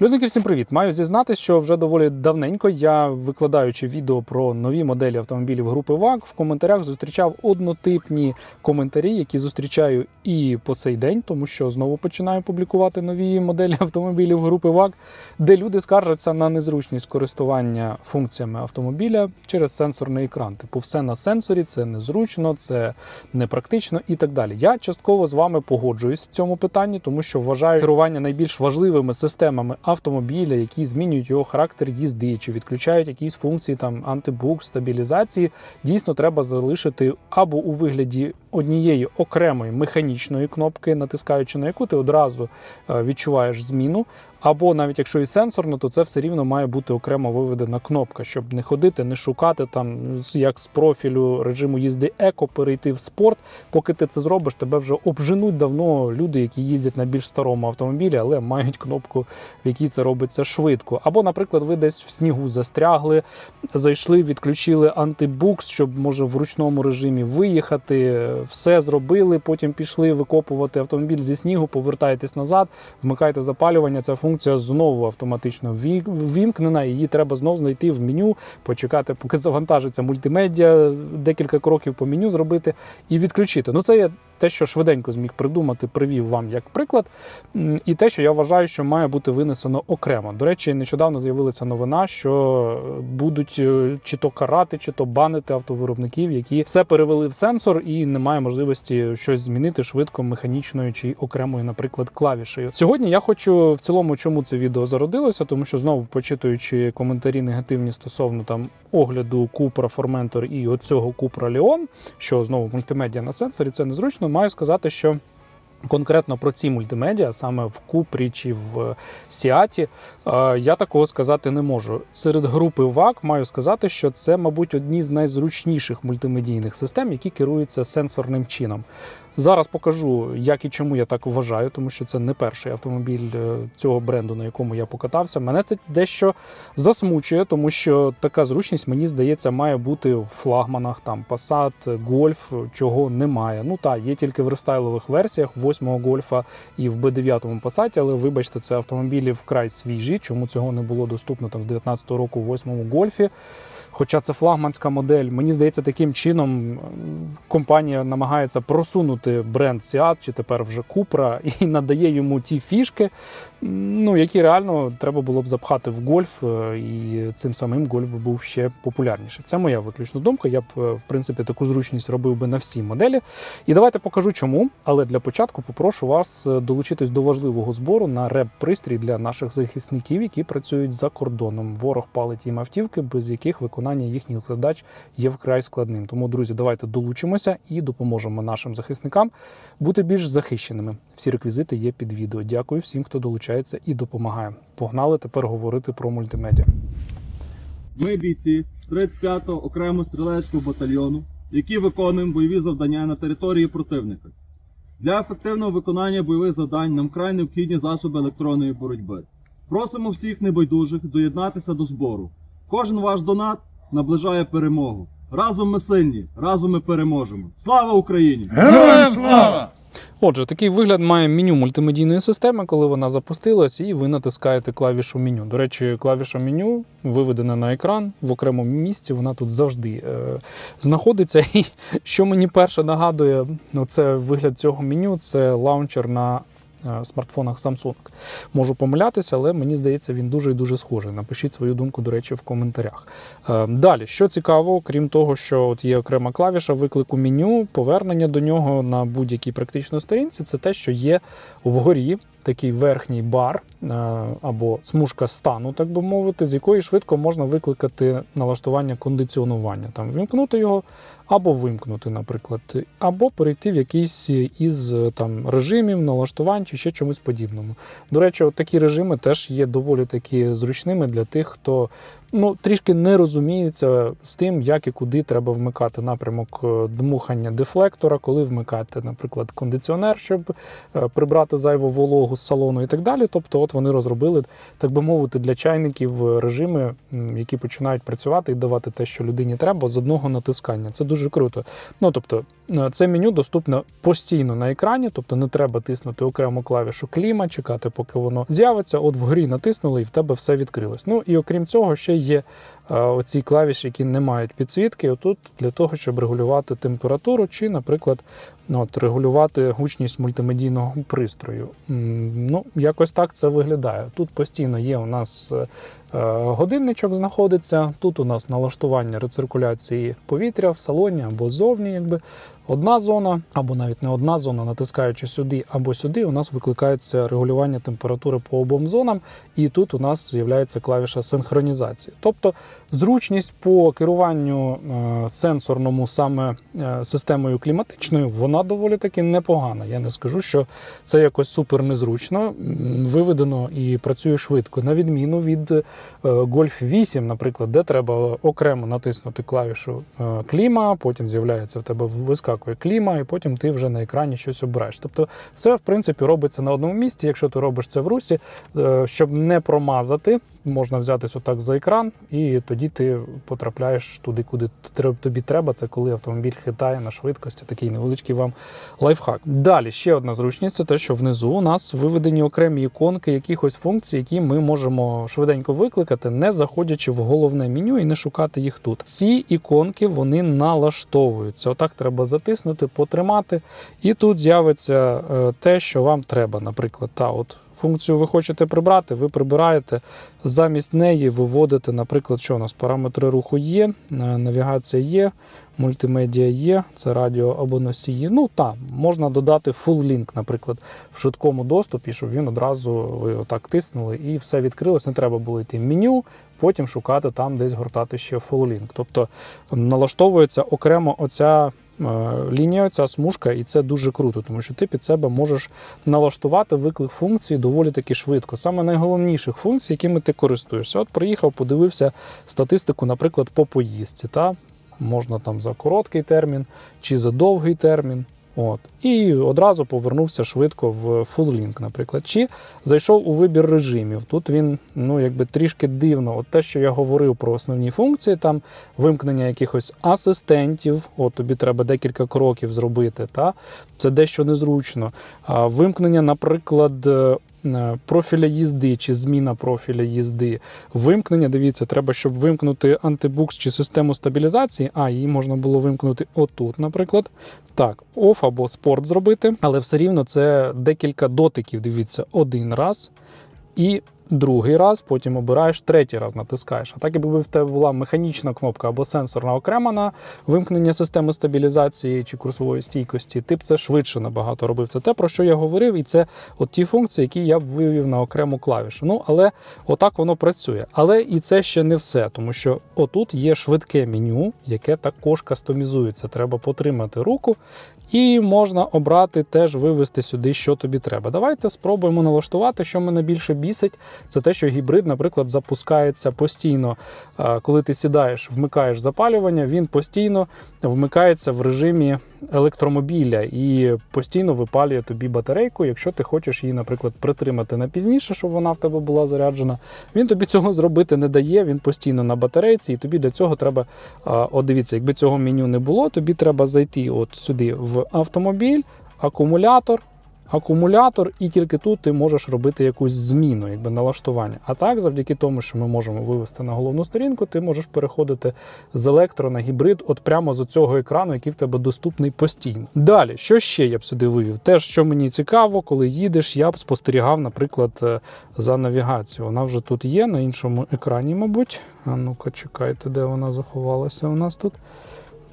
Людники, всім привіт! Маю зізнати, що вже доволі давненько я, викладаючи відео про нові моделі автомобілів групи ВАГ, в коментарях зустрічав однотипні коментарі, які зустрічаю і по сей день, тому що знову починаю публікувати нові моделі автомобілів групи ВАГ, де люди скаржаться на незручність користування функціями автомобіля через сенсорний екран. Типу, все на сенсорі, це незручно, це непрактично і так далі. Я частково з вами погоджуюсь в цьому питанні, тому що вважаю керування найбільш важливими системами автомобіля, які змінюють його характер їзди, чи відключають якісь функції там антибук, стабілізації. Дійсно, треба залишити або у вигляді однієї окремої механічної кнопки, натискаючи на яку ти одразу е, відчуваєш зміну. Або навіть якщо і сенсорно, то це все рівно має бути окремо виведена кнопка, щоб не ходити, не шукати там як з профілю режиму їзди еко, перейти в спорт. Поки ти це зробиш, тебе вже обженуть давно люди, які їздять на більш старому автомобілі, але мають кнопку, в якій це робиться швидко. Або, наприклад, ви десь в снігу застрягли, зайшли, відключили антибукс, щоб може в ручному режимі виїхати, все зробили, потім пішли викопувати автомобіль зі снігу, повертаєтесь назад, вмикаєте запалювання. Ця функція знову автоматично ввімкнена. Її треба знову знайти в меню, почекати, поки завантажиться мультимедіа, декілька кроків по меню зробити і відключити. Ну, це є те, що швиденько зміг придумати, привів вам як приклад. І те, що я вважаю, що має бути винесено окремо. До речі, нещодавно з'явилася новина, що будуть е, чи то карати, чи то банити автовиробників, які все перевели в сенсор і немає можливості щось змінити швидко, механічною чи окремою, наприклад, клавішею. Сьогодні я хочу в цілому, чому це відео зародилося, тому що знову почитуючи коментарі негативні стосовно там огляду Cupra Formentor і оцього Cupra Leon, що знову мультимедіа на сенсорі, це незручно. Маю сказати, що. Конкретно про ці мультимедіа, саме в Купрі чи в Сіаті, е, я такого сказати не можу. Серед групи ВАК маю сказати, що це, мабуть, одні з найзручніших мультимедійних систем, які керуються сенсорним чином. Зараз покажу, як і чому я так вважаю, тому що це не перший автомобіль е, цього бренду, на якому я покатався. Мене це дещо засмучує, тому що така зручність, мені здається, має бути в флагманах там Passat, Golf, чого немає. Ну так, є тільки в рестайлових версіях 8-го Гольфа і в B9 Passat, але вибачте, це автомобілі вкрай свіжі. Чому цього не було доступно там з 19-го року в 8-му Гольфі? Хоча це флагманська модель, мені здається, таким чином компанія намагається просунути бренд Seat, чи тепер вже Cupra, і надає йому ті фішки, ну, які реально треба було б запхати в гольф, е, і цим самим гольф був ще популярніший. Це моя виключна думка. Я б, е, в принципі, таку зручність робив би на всі моделі. І давайте покажу чому. Але для початку попрошу вас е, долучитись до важливого збору на реп-пристрій для наших захисників, які працюють за кордоном. Ворог палить їм автівки, без яких виконання їхніх задач є вкрай складним. Тому, друзі, давайте долучимося і допоможемо нашим захисникам бути більш захищеними. Всі реквізити є під відео. Дякую всім, хто долучається і допомагає. Погнали тепер говорити про мультимедіа. Ми бійці 35-го окремого стрілецького батальйону, які виконуємо бойові завдання на території противника. Для ефективного виконання бойових завдань нам край необхідні засоби електронної боротьби. Просимо всіх небайдужих доєднатися до збору. Кожен ваш донат наближає перемогу. Разом ми сильні, разом ми переможемо. Слава Україні! Героям слава! Отже, такий вигляд має меню мультимедійної системи, коли вона запустилась, і ви натискаєте клавішу меню. До речі, клавіша меню виведена на екран в окремому місці. Вона тут завжди е, знаходиться. І що мені перше нагадує, ну це вигляд цього меню, це лаунчер на. Смартфонах Samsung. Можу помилятися, але мені здається, він дуже і дуже схожий. Напишіть свою думку, до речі, в коментарях. Е, Далі, що цікаво, крім того, що от є окрема клавіша виклику меню, повернення до нього на будь-якій практично сторінці, це те, що є вгорі такий верхній бар або смужка стану, так би мовити, з якої швидко можна викликати налаштування кондиціонування, там вімкнути його або вимкнути, наприклад, або перейти в якийсь із е, там режимів, налаштувань чи ще чомусь подібному. До речі, от такі режими теж є доволі такі зручними для тих, хто ну, трішки не розуміються з тим, як і куди треба вмикати напрямок е, дмухання дефлектора, коли вмикати, наприклад, кондиціонер, щоб е, прибрати зайву вологу з салону і так далі. Тобто, от вони розробили, так би мовити, для чайників режими, які починають працювати і давати те, що людині треба, з одного натискання. Це дуже круто. Ну тобто, е, це меню доступне постійно на екрані, тобто не треба тиснути окрему клавішу кліма, чекати, поки воно з'явиться. От в грі натиснули, і в тебе все відкрилось. Ну і окрім цього, ще є оці клавіші, які не мають підсвітки. Отут для того, щоб регулювати температуру, чи, наприклад, ну, от, регулювати гучність мультимедійного пристрою. Ну, якось так це виглядає. Тут постійно є у нас. е, е, Годинничок знаходиться. Тут у нас налаштування рециркуляції повітря в салоні або ззовні, якби одна зона, або навіть не одна зона, натискаючи сюди або сюди, у нас викликається регулювання температури по обом зонам, і тут у нас з'являється клавіша синхронізації. Тобто зручність по керуванню е, сенсорному саме е, системою кліматичною, вона доволі таки непогана. Я не скажу, що це якось супер незручно. Виведено і працює швидко, на відміну від е, Golf 8, наприклад, де треба окремо натиснути клавішу е, кліма, потім з'являється в тебе вискакує кліма, і потім ти вже на екрані щось обираєш. Тобто, все в принципі робиться на одному місці. Якщо ти робиш це в русі, е, щоб не промазати, можна взятись отак за екран, і тоді ти потрапляєш туди, куди тобі треба. Це коли автомобіль хитає на швидкості. Такий невеличкий вам лайфхак. Далі ще одна зручність це те, що внизу у нас виведені окремі іконки якихось функцій, які ми можемо швиденько викликати, не заходячи в головне меню і не шукати їх тут. Ці іконки вони налаштовуються. Отак треба затиснути, потримати, і тут з'явиться е, те, що вам треба. Наприклад, та от. Функцію ви хочете прибрати, ви прибираєте. Замість неї виводите, наприклад, що у нас параметри руху є, е, навігація є, мультимедіа є, це радіо або носії. Ну так, можна додати full link, наприклад, в швидкому доступі, щоб він одразу ви отак тиснули і все відкрилось. Не треба було йти в меню, потім шукати там, десь гортати ще full link. Тобто налаштовується окремо оця. Е, Лінія, ця смужка, і це дуже круто, тому що ти під себе можеш налаштувати виклик функції доволі таки швидко. Саме найголовніших функцій, якими ти користуєшся. От приїхав, подивився статистику, наприклад, по поїздці. Та? Можна там за короткий термін чи за довгий термін. От. І одразу повернувся швидко в Full Link, наприклад. Чи зайшов у вибір режимів. Тут він ну, якби трішки дивно. От те, що я говорив про основні функції, там вимкнення якихось асистентів, от тобі треба декілька кроків зробити. Та? Це дещо незручно. Вимкнення, наприклад. Е, Профіля їзди чи зміна профіля їзди. Вимкнення, дивіться, треба, щоб вимкнути антибукс чи систему стабілізації. А, її можна було вимкнути отут, наприклад. Так, оф або спорт зробити, але все рівно це декілька дотиків. Дивіться, один раз і другий раз, потім обираєш третій раз, натискаєш. А так, якби в тебе була механічна кнопка або сенсорна окрема на вимкнення системи стабілізації чи курсової стійкості, ти б це швидше набагато робив. Це те, про що я говорив, і це от ті функції, які я б вивів на окрему клавішу. Ну, але отак воно працює. Але і це ще не все, тому що отут є швидке меню, яке також кастомізується. Треба потримати руку. І можна обрати теж вивести сюди, що тобі треба. Давайте спробуємо налаштувати, що мене більше бісить. Це те, що гібрид, наприклад, запускається постійно. Коли ти сідаєш, вмикаєш запалювання, він постійно вмикається в режимі електромобіля і постійно випалює тобі батарейку. Якщо ти хочеш її, наприклад, притримати на пізніше, щоб вона в тебе була заряджена. Він тобі цього зробити не дає. Він постійно на батарейці, і тобі для цього треба. От дивіться, якби цього меню не було, тобі треба зайти от сюди в автомобіль, акумулятор. Акумулятор, і тільки тут ти можеш робити якусь зміну, якби налаштування. А так, завдяки тому, що ми можемо вивести на головну сторінку, ти можеш переходити з електро на гібрид, от прямо з цього екрану, який в тебе доступний постійно. Далі, що ще я б сюди вивів? Теж, що мені цікаво, коли їдеш, я б спостерігав, наприклад, е, за навігацією. Вона вже тут є на іншому екрані, мабуть. А ну-ка, чекайте, де вона заховалася у нас тут.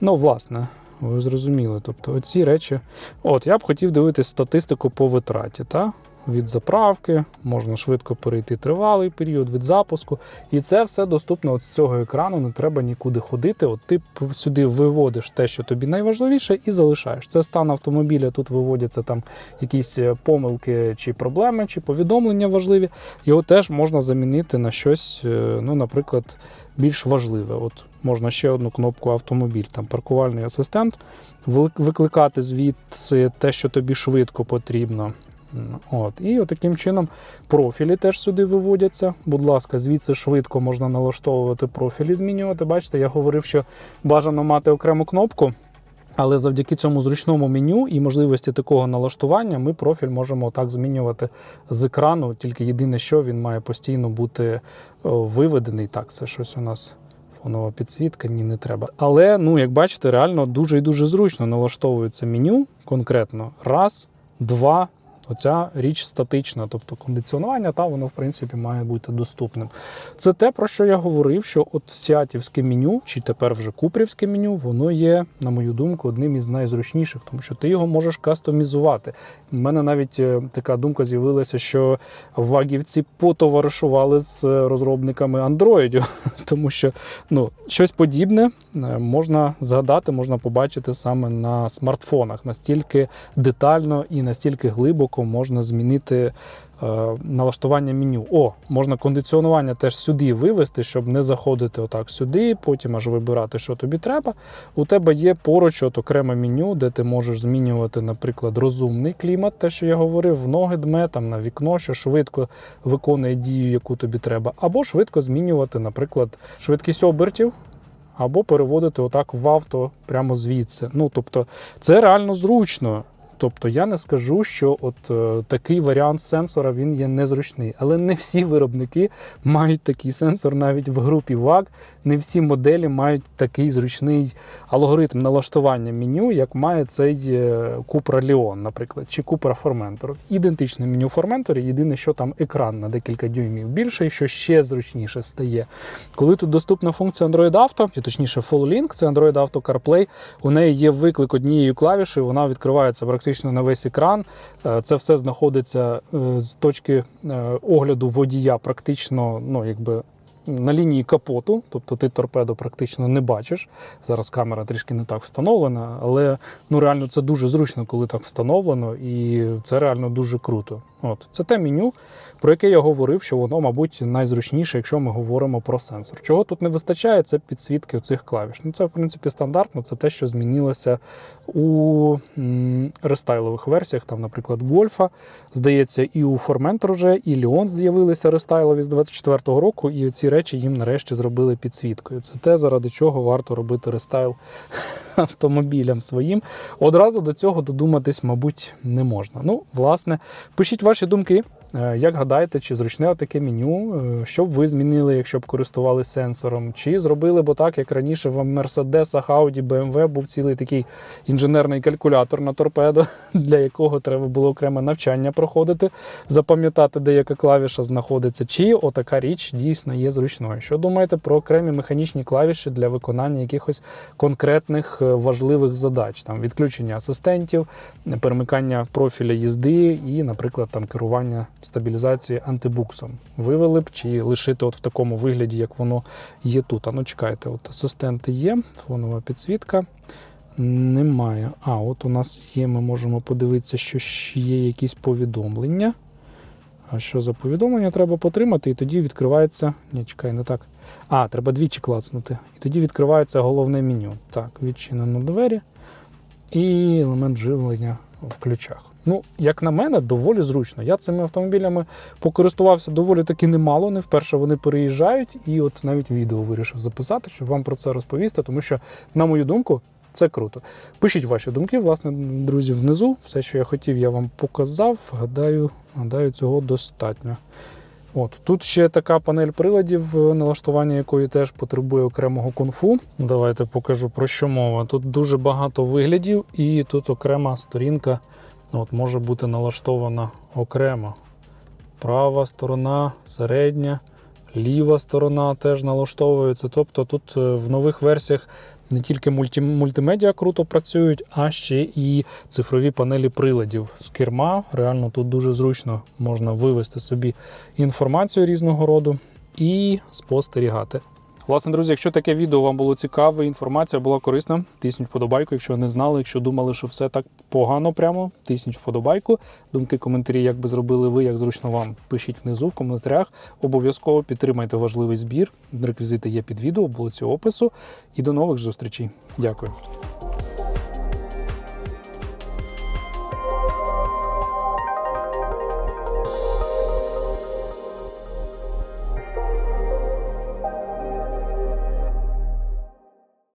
Ну, власне, ви зрозуміли. Тобто, оці речі. От, я б хотів дивитися статистику по витраті. Та? від заправки, можна швидко перейти тривалий період від запуску. І це все доступно от з цього екрану, не треба нікуди ходити. От ти сюди виводиш те, що тобі найважливіше, і залишаєш. Це стан автомобіля. Тут виводяться там якісь е, помилки чи проблеми, чи повідомлення важливі. Його теж можна замінити на щось, е, ну, наприклад, більш важливе. От можна ще одну кнопку автомобіль, там паркувальний асистент, викликати звідси те, що тобі швидко потрібно. От. І таким чином профілі теж сюди виводяться. Будь ласка, звідси швидко можна налаштовувати профілі, змінювати. Бачите, я говорив, що бажано мати окрему кнопку. Але завдяки цьому зручному меню і можливості такого налаштування ми профіль можемо так змінювати з екрану. Тільки єдине, що він має постійно бути виведений. Так, це щось у нас фонова підсвітка, ні, не треба. Але ну, як бачите, реально дуже і дуже зручно налаштовується меню конкретно. Раз, два. Оця річ статична, тобто кондиціонування, та воно в принципі має бути доступним. Це те, про що я говорив, що от сіатівське меню, чи тепер вже купрівське меню, воно є, на мою думку, одним із найзручніших, тому що ти його можеш кастомізувати. У мене навіть е, така думка з'явилася, що вагівці потоваришували з е, розробниками Android, тому що ну, щось подібне е, можна згадати, можна побачити саме на смартфонах. Настільки детально і настільки глибоко можна змінити е, налаштування меню. О, можна кондиціонування теж сюди вивести, щоб не заходити отак сюди, потім аж вибирати, що тобі треба. У тебе є поруч от окреме меню, де ти можеш змінювати, наприклад, розумний клімат, те, що я говорив, в ноги дме, там на вікно, що швидко виконує дію, яку тобі треба, або швидко змінювати, наприклад, швидкість обертів. Або переводити отак в авто прямо звідси. Ну тобто, це реально зручно. Тобто я не скажу, що от е, такий варіант сенсора він є незручний, але не всі виробники мають такий сенсор навіть в групі VAG. Не всі моделі мають такий зручний алгоритм налаштування меню, як має цей е, Cupra Leon, наприклад, чи Cupra Formentor. Ідентичне меню Formentor, єдине, що там екран на декілька дюймів більший, що ще зручніше стає. Коли тут доступна функція Android Auto, чи точніше Full Link, це Android Auto CarPlay, у неї є виклик однією клавішею, вона відкривається практично на весь екран. Е, Це все знаходиться е, з точки е, огляду водія, практично, ну якби. На лінії капоту, тобто ти торпеду практично не бачиш. Зараз камера трішки не так встановлена, але ну реально це дуже зручно, коли так встановлено, і це реально дуже круто. От це те меню, про яке я говорив, що воно, мабуть, найзручніше, якщо ми говоримо про сенсор. Чого тут не вистачає, це підсвітки цих клавіш. Ну це в принципі стандартно. Це те, що змінилося у рестайлових версіях. Там, наприклад, Вольфа, здається, і у Formentor вже, і Ліон з'явилися рестайлові з 24-го року, і ці речі їм нарешті зробили підсвіткою. Це те, заради чого варто робити рестайл автомобілям своїм. Одразу до цього додуматись, мабуть, не можна. Ну, власне, пишіть ваші думки. Е, Як гадаєте, чи зручне таке меню? Е, Що б ви змінили, якщо б користувалися сенсором? Чи зробили б так, як раніше в Мерседесах, Audi, BMW був цілий такий інженерний калькулятор на торпедо, для якого треба було окреме навчання проходити, запам'ятати, де яка клавіша знаходиться, чи отака річ дійсно є зручною. Що думаєте про окремі механічні клавіші для виконання якихось конкретних е, важливих задач? Там відключення асистентів, перемикання профіля їзди і, наприклад, там керування стабілізації антибуксом. Вивели б чи лишити от в такому вигляді, як воно є тут. А ну чекайте, от асистенти є, фонова підсвітка. Немає. А, от у нас є, ми можемо подивитися, що ще є якісь повідомлення. Що за повідомлення треба потримати, і тоді відкривається. Ні, чекай, не так. А, треба двічі клацнути. І тоді відкривається головне меню. Так, відчинено двері і елемент живлення в ключах. Ну, як на мене, доволі зручно. Я цими автомобілями покористувався доволі таки немало. Не вперше вони переїжджають, і от навіть відео вирішив записати, щоб вам про це розповісти, тому що, на мою думку, це круто. Пишіть ваші думки, власне, друзі, внизу. Все, що я хотів, я вам показав. Гадаю, гадаю, цього достатньо. От тут ще така панель приладів, е, налаштування якої теж потребує окремого конфу. Давайте покажу про що мова. Тут дуже багато виглядів, і тут окрема сторінка от, може бути налаштована окремо. Права сторона, середня, ліва сторона теж налаштовується. Тобто тут е, в нових версіях не тільки мульті, мультимедіа круто працюють, а ще і цифрові панелі приладів з керма. Реально тут дуже зручно можна вивести собі інформацію різного роду і спостерігати. Власне, друзі, якщо таке відео вам було цікаве, інформація була корисна, тисніть вподобайку. Якщо не знали, якщо думали, що все так погано, прямо тисніть вподобайку. Думки, коментарі, як би зробили ви, як зручно вам, пишіть внизу в коментарях. Обов'язково підтримайте важливий збір. Реквізити є під відео, було опису. І до нових зустрічей. Дякую.